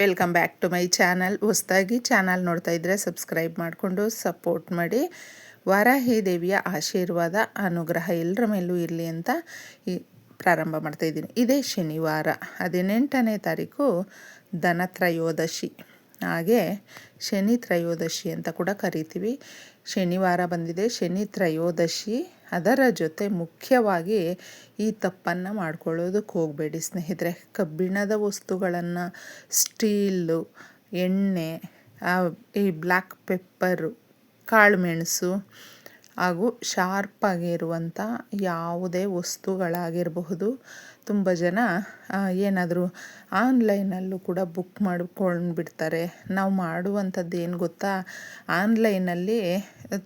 Welcome back to my channel ಹೊಸದಾಗಿ channel ನೋಡ್ತಾ ಇದ್ದರೆ ಸಬ್ಸ್ಕ್ರೈಬ್ ಮಾಡಿಕೊಂಡು ಸಪೋರ್ಟ್ ಮಾಡಿ. ವಾರಾಹಿ ದೇವಿಯ ಆಶೀರ್ವಾದ, ಅನುಗ್ರಹ ಎಲ್ಲರ ಮೇಲೂ ಇರಲಿ ಅಂತ ಈ ಪ್ರಾರಂಭ ಮಾಡ್ತಾಯಿದ್ದೀನಿ ಇದೇ ಶನಿವಾರ, ಹದಿನೆಂಟನೇ ತಾರೀಕು ಧನತ್ರಯೋದಶಿ ಹಾಗೆ ಶನಿ ತ್ರಯೋದಶಿ ಅಂತ ಕೂಡ ಕರಿತೀವಿ. ಶನಿವಾರ ಬಂದಿದೆ. ಶನಿ ತ್ರಯೋದಶಿ. ಅದರ ಜೊತೆ ಮುಖ್ಯವಾಗಿ ಈ ತಪ್ಪನ್ನು ಮಾಡ್ಕೊಳ್ಳೋದಕ್ಕೆ ಹೋಗಬೇಡಿ ಸ್ನೇಹಿತರೆ. ಕಬ್ಬಿಣದ ವಸ್ತುಗಳನ್ನು, ಸ್ಟೀಲು, ಎಣ್ಣೆ ಈ ಬ್ಲ್ಯಾಕ್ ಪೆಪ್ಪರು ಕಾಳುಮೆಣಸು ಹಾಗೂ ಶಾರ್ಪಾಗಿರುವಂಥ ಯಾವುದೇ ವಸ್ತುಗಳಾಗಿರಬಹುದು. ತುಂಬ ಜನ ಏನಾದರೂ ಆನ್ಲೈನಲ್ಲೂ ಕೂಡ ಬುಕ್ ಮಾಡಿಕೊಂಡ್ಬಿಡ್ತಾರೆ. ನಾವು ಮಾಡುವಂಥದ್ದು ಏನು ಗೊತ್ತಾ? ಆನ್ಲೈನಲ್ಲಿ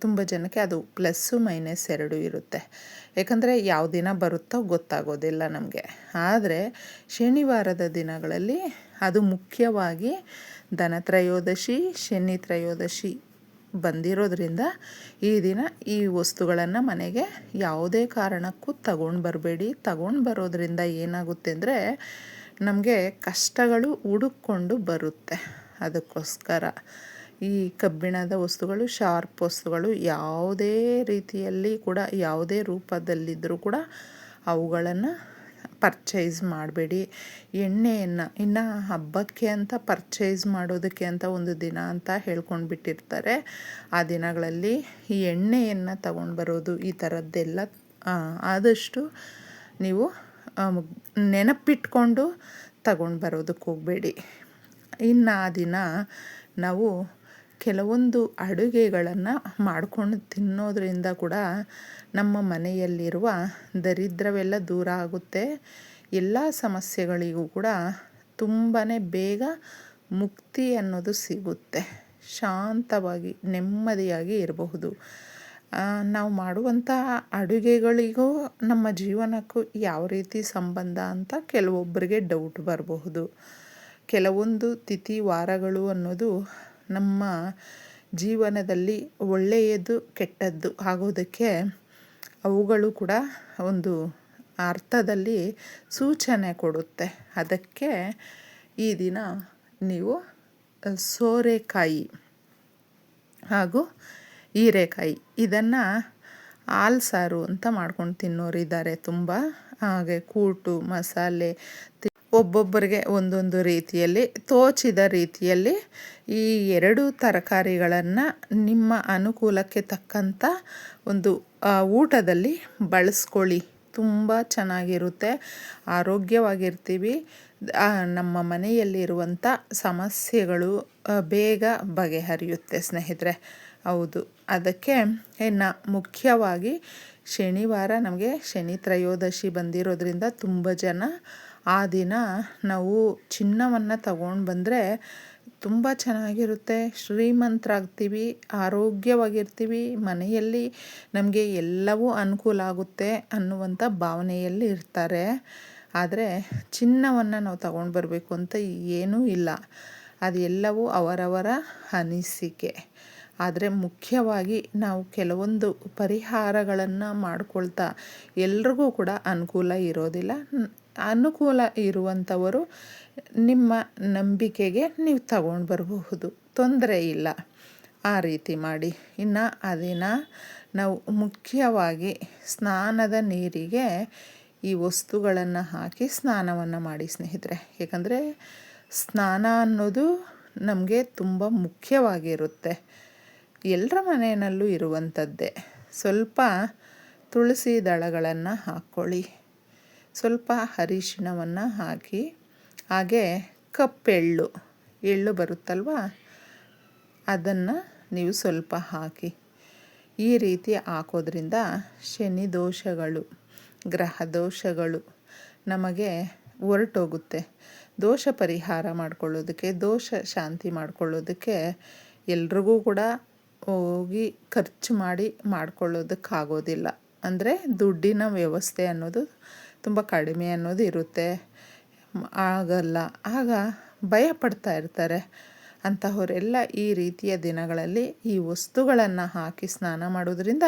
ತುಂಬ ಜನಕ್ಕೆ ಅದು ಪ್ಲಸ್ಸು ಮೈನಸ್ ಎರಡು ಇರುತ್ತೆ. ಯಾಕಂದರೆ ಯಾವ ದಿನ ಬರುತ್ತೋ ಗೊತ್ತಾಗೋದಿಲ್ಲ ನಮಗೆ. ಆದರೆ ಶನಿವಾರದ ದಿನಗಳಲ್ಲಿ ಅದು ಮುಖ್ಯವಾಗಿ ಧನತ್ರಯೋದಶಿ ಶನಿ ತ್ರಯೋದಶಿ ಬಂದಿರೋದ್ರಿಂದ ಈ ದಿನ ಈ ವಸ್ತುಗಳನ್ನು ಮನೆಗೆ ಯಾವುದೇ ಕಾರಣಕ್ಕೂ ತಗೊಂಡು ಬರಬೇಡಿ. ತಗೊಂಡು ಬರೋದ್ರಿಂದ ಏನಾಗುತ್ತೆ ಅಂದರೆ ನಮಗೆ ಕಷ್ಟಗಳು ಹುಡುಕೊಂಡು ಬರುತ್ತೆ. ಅದಕ್ಕೋಸ್ಕರ ಈ ಕಬ್ಬಿಣದ ವಸ್ತುಗಳು, ಶಾರ್ಪ್ ವಸ್ತುಗಳು ಯಾವುದೇ ರೀತಿಯಲ್ಲಿ ಕೂಡ, ಯಾವುದೇ ರೂಪದಲ್ಲಿದ್ದರೂ ಕೂಡ ಅವುಗಳನ್ನು ಪರ್ಚೇಸ್ ಮಾಡಬೇಡಿ. ಎಣ್ಣೆಯನ್ನು, ಇನ್ನು ಹಬ್ಬಕ್ಕೆ ಅಂತ ಪರ್ಚೇಸ್ ಮಾಡೋದಕ್ಕೆ ಅಂತ ಒಂದು ದಿನ ಅಂತ ಹೇಳ್ಕೊಂಡು ಬಿಟ್ಟಿರ್ತಾರೆ. ಆ ದಿನಗಳಲ್ಲಿ ಈ ಎಣ್ಣೆಯನ್ನು ತಗೊಂಡು ಬರೋದು ಈ ಥರದ್ದೆಲ್ಲ ಆದಷ್ಟು ನೀವು ನೆನಪಿಟ್ಕೊಂಡು ತಗೊಂಡು ಬರೋದಕ್ಕೆ ಹೋಗಬೇಡಿ. ಇನ್ನು ಆ ದಿನ ನಾವು ಕೆಲವೊಂದು ಅಡುಗೆಗಳನ್ನು ಮಾಡಿಕೊಂಡು ತಿನ್ನೋದರಿಂದ ಕೂಡ ನಮ್ಮ ಮನೆಯಲ್ಲಿರುವ ದರಿದ್ರವೆಲ್ಲ ದೂರ ಆಗುತ್ತೆ. ಎಲ್ಲ ಸಮಸ್ಯೆಗಳಿಗೂ ಕೂಡ ತುಂಬಾ ಬೇಗ ಮುಕ್ತಿ ಅನ್ನೋದು ಸಿಗುತ್ತೆ. ಶಾಂತವಾಗಿ, ನೆಮ್ಮದಿಯಾಗಿ ಇರಬಹುದು. ನಾವು ಮಾಡುವಂಥ ಅಡುಗೆಗಳಿಗೂ ನಮ್ಮ ಜೀವನಕ್ಕೂ ಯಾವ ರೀತಿ ಸಂಬಂಧ ಅಂತ ಕೆಲವೊಬ್ಬರಿಗೆ ಡೌಟ್ ಬರಬಹುದು. ಕೆಲವೊಂದು ತಿಥಿ ವಾರಗಳು ಅನ್ನೋದು ನಮ್ಮ ಜೀವನದಲ್ಲಿ ಒಳ್ಳೆಯದು, ಕೆಟ್ಟದ್ದು ಆಗೋದಕ್ಕೆ ಅವುಗಳು ಕೂಡ ಒಂದು ಅರ್ಥದಲ್ಲಿ ಸೂಚನೆ ಕೊಡುತ್ತೆ. ಅದಕ್ಕೆ ಈ ದಿನ ನೀವು ಸೋರೆಕಾಯಿ ಹಾಗೂ ಹೀರೆಕಾಯಿ ಇದನ್ನು ಹಾಲು ಸಾರು ಅಂತ ಮಾಡ್ಕೊಂಡು ತಿನ್ನೋರಿದ್ದಾರೆ ತುಂಬ. ಹಾಗೆ ಕೂಟು, ಮಸಾಲೆ ಒಬ್ಬೊಬ್ಬರಿಗೆ ಒಂದೊಂದು ರೀತಿಯಲ್ಲಿ, ತೋಚಿದ ರೀತಿಯಲ್ಲಿ ಈ ಎರಡು ತರಕಾರಿಗಳನ್ನು ನಿಮ್ಮ ಅನುಕೂಲಕ್ಕೆ ತಕ್ಕಂಥ ಒಂದು ಊಟದಲ್ಲಿ ಬಳಸ್ಕೊಳ್ಳಿ. ತುಂಬ ಚೆನ್ನಾಗಿರುತ್ತೆ. ಆರೋಗ್ಯವಾಗಿರ್ತೀವಿ. ನಮ್ಮ ಮನೆಯಲ್ಲಿರುವಂಥ ಸಮಸ್ಯೆಗಳು ಬೇಗ ಬಗೆಹರಿಯುತ್ತೆ ಸ್ನೇಹಿತರೆ. ಹೌದು. ಅದಕ್ಕೆ ಇನ್ನು ಮುಖ್ಯವಾಗಿ ಶನಿವಾರ ನಮಗೆ ಶನಿ ತ್ರಯೋದಶಿ ಬಂದಿರೋದ್ರಿಂದ ತುಂಬ ಜನ ಆ ದಿನ ನಾವು ಚಿನ್ನವನ್ನು ತಗೊಂಡು ಬಂದರೆ ತುಂಬ ಚೆನ್ನಾಗಿರುತ್ತೆ. ಶ್ರೀಮಂತರಾಗ್ತೀವಿ, ಆರೋಗ್ಯವಾಗಿರ್ತೀವಿ, ಮನೆಯಲ್ಲಿ ನಮಗೆ ಎಲ್ಲವೂ ಅನುಕೂಲ ಆಗುತ್ತೆ ಅನ್ನುವಂಥ ಭಾವನೆಯಲ್ಲಿ ಇರ್ತಾರೆ. ಆದರೆ ಚಿನ್ನವನ್ನು ನಾವು ತಗೊಂಡು ಬರಬೇಕು ಅಂತ ಏನೂ ಇಲ್ಲ. ಅದೆಲ್ಲವೂ ಅವರವರ ಅನಿಸಿಕೆ. ಆದರೆ ಮುಖ್ಯವಾಗಿ ನಾವು ಕೆಲವೊಂದು ಪರಿಹಾರಗಳನ್ನು ಮಾಡಿಕೊಳ್ತಾ ಎಲ್ರಿಗೂ ಕೂಡ ಅನುಕೂಲ ಇರೋದಿಲ್ಲ. ಅನುಕೂಲ ಇರುವಂಥವರು ನಿಮ್ಮ ನಂಬಿಕೆಗೆ ನೀವು ತಗೊಂಡು ಬರಬಹುದು. ತೊಂದರೆ ಇಲ್ಲ. ಆ ರೀತಿ ಮಾಡಿ. ಇನ್ನು ಅದನ್ನು ನಾವು ಮುಖ್ಯವಾಗಿ ಸ್ನಾನದ ನೀರಿಗೆ ಈ ವಸ್ತುಗಳನ್ನು ಹಾಕಿ ಸ್ನಾನವನ್ನು ಮಾಡಿ ಸ್ನೇಹಿತರೆ. ಏಕೆಂದರೆ ಸ್ನಾನ ಅನ್ನೋದು ನಮಗೆ ತುಂಬ ಮುಖ್ಯವಾಗಿರುತ್ತೆ. ಎಲ್ಲರ ಮನೆಯಲ್ಲೂ ಇರುವಂಥದ್ದೇ. ಸ್ವಲ್ಪ ತುಳಸಿ ದಳಗಳನ್ನು ಹಾಕ್ಕೊಳ್ಳಿ. ಸ್ವಲ್ಪ ಅರಿಶಿಣವನ್ನು ಹಾಕಿ. ಹಾಗೆ ಕಪ್ಪೆಳ್ಳು ಎಳ್ಳು ಬರುತ್ತಲ್ವ? ಅದನ್ನು ನೀವು ಸ್ವಲ್ಪ ಹಾಕಿ. ಈ ರೀತಿ ಹಾಕೋದ್ರಿಂದ ಶನಿ ದೋಷಗಳು, ಗ್ರಹ ದೋಷಗಳು ನಮಗೆ ಹೊರಟೋಗುತ್ತೆ. ದೋಷ ಪರಿಹಾರ ಮಾಡ್ಕೊಳ್ಳೋದಕ್ಕೆ, ದೋಷ ಶಾಂತಿ ಮಾಡ್ಕೊಳ್ಳೋದಕ್ಕೆ ಎಲ್ರಿಗೂ ಕೂಡ ಹೋಗಿ ಖರ್ಚು ಮಾಡಿ ಮಾಡ್ಕೊಳ್ಳೋದಕ್ಕಾಗೋದಿಲ್ಲ. ಅಂದರೆ ದುಡ್ಡಿನ ವ್ಯವಸ್ಥೆ ಅನ್ನೋದು ತುಂಬ ಕಡಿಮೆ ಅನ್ನೋದು ಇರುತ್ತೆ. ಆಗಲ್ಲ. ಆಗ ಭಯ ಪಡ್ತಾ ಇರ್ತಾರೆ. ಅಂತಹವರೆಲ್ಲ ಈ ರೀತಿಯ ದಿನಗಳಲ್ಲಿ ಈ ವಸ್ತುಗಳನ್ನು ಹಾಕಿ ಸ್ನಾನ ಮಾಡೋದ್ರಿಂದ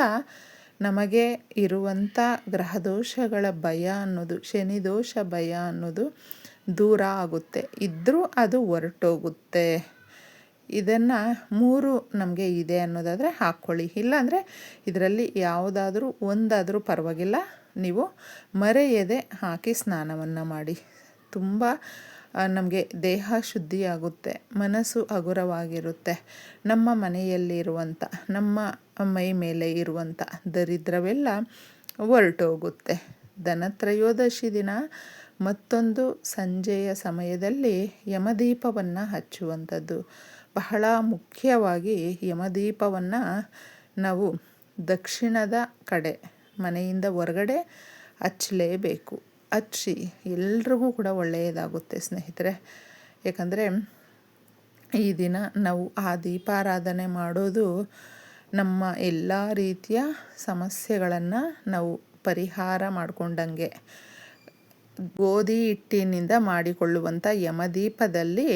ನಮಗೆ ಇರುವಂಥ ಗ್ರಹದೋಷಗಳ ಭಯ ಅನ್ನೋದು ಶನಿ ದೋಷ ಭಯ ಅನ್ನೋದು ದೂರ ಆಗುತ್ತೆ. ಇದ್ದರೂ ಅದು ಹೊರಟೋಗುತ್ತೆ. ಇದನ್ನು ಮೂರು ನಮಗೆ ಇದೆ ಅನ್ನೋದಾದರೆ ಹಾಕ್ಕೊಳ್ಳಿ. ಇಲ್ಲಾಂದರೆ ಇದರಲ್ಲಿ ಯಾವುದಾದ್ರೂ ಒಂದಾದರೂ ಪರವಾಗಿಲ್ಲ. ನೀವು ಮರೆಯದೆ ಹಾಕಿ ಸ್ನಾನವನ್ನು ಮಾಡಿ. ತುಂಬ ನಮಗೆ ದೇಹ ಶುದ್ಧಿಯಾಗುತ್ತೆ, ಮನಸ್ಸು ಹಗುರವಾಗಿರುತ್ತೆ. ನಮ್ಮ ಮನೆಯಲ್ಲಿರುವಂಥ ನಮ್ಮ ಮೈ ಮೇಲೆ ಇರುವಂಥ ದರಿದ್ರವೆಲ್ಲ ಹೊರಟೋಗುತ್ತೆ ಧನತ್ರಯೋದಶಿ ದಿನ, ಮತ್ತೊಂದು ಸಂಜೆಯ ಸಮಯದಲ್ಲಿ ಯಮದೀಪವನ್ನು ಹಚ್ಚುವಂಥದ್ದು. ಬಹಳ ಮುಖ್ಯವಾಗಿ ಯಮದೀಪವನ್ನು ನಾವು ದಕ್ಷಿಣದ ಕಡೆ, ಮನೆಯಿಂದ ಹೊರಗಡೆ ಹಚ್ಚಲೇಬೇಕು. ಹಚ್ಚಿ ಎಲ್ರಿಗೂ ಕೂಡ ಒಳ್ಳೆಯದಾಗುತ್ತೆ ಸ್ನೇಹಿತರೆ. ಯಾಕಂದರೆ ಈ ದಿನ ನಾವು ಆ ದೀಪಾರಾಧನೆ ಮಾಡೋದು ನಮ್ಮ ಎಲ್ಲ ರೀತಿಯ ಸಮಸ್ಯೆಗಳನ್ನು ನಾವು ಪರಿಹಾರ ಮಾಡಿಕೊಂಡಂಗೆ, ಗೋಧಿ ಹಿಟ್ಟಿನಿಂದ ಮಾಡಿಕೊಳ್ಳುವಂಥ ಯಮದೀಪದಲ್ಲಿ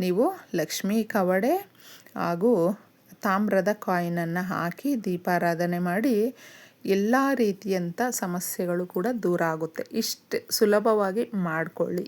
ನೀವು ಲಕ್ಷ್ಮೀ ಕವಡೆ ಹಾಗೂ ತಾಮ್ರದ ಕಾಯಿನನ್ನು ಹಾಕಿ ದೀಪಾರಾಧನೆ ಮಾಡಿ ಎಲ್ಲ ರೀತಿಯಂಥ ಸಮಸ್ಯೆಗಳು ಕೂಡ ದೂರ ಆಗುತ್ತೆ. ಇಷ್ಟು ಸುಲಭವಾಗಿ ಮಾಡಿಕೊಳ್ಳಿ.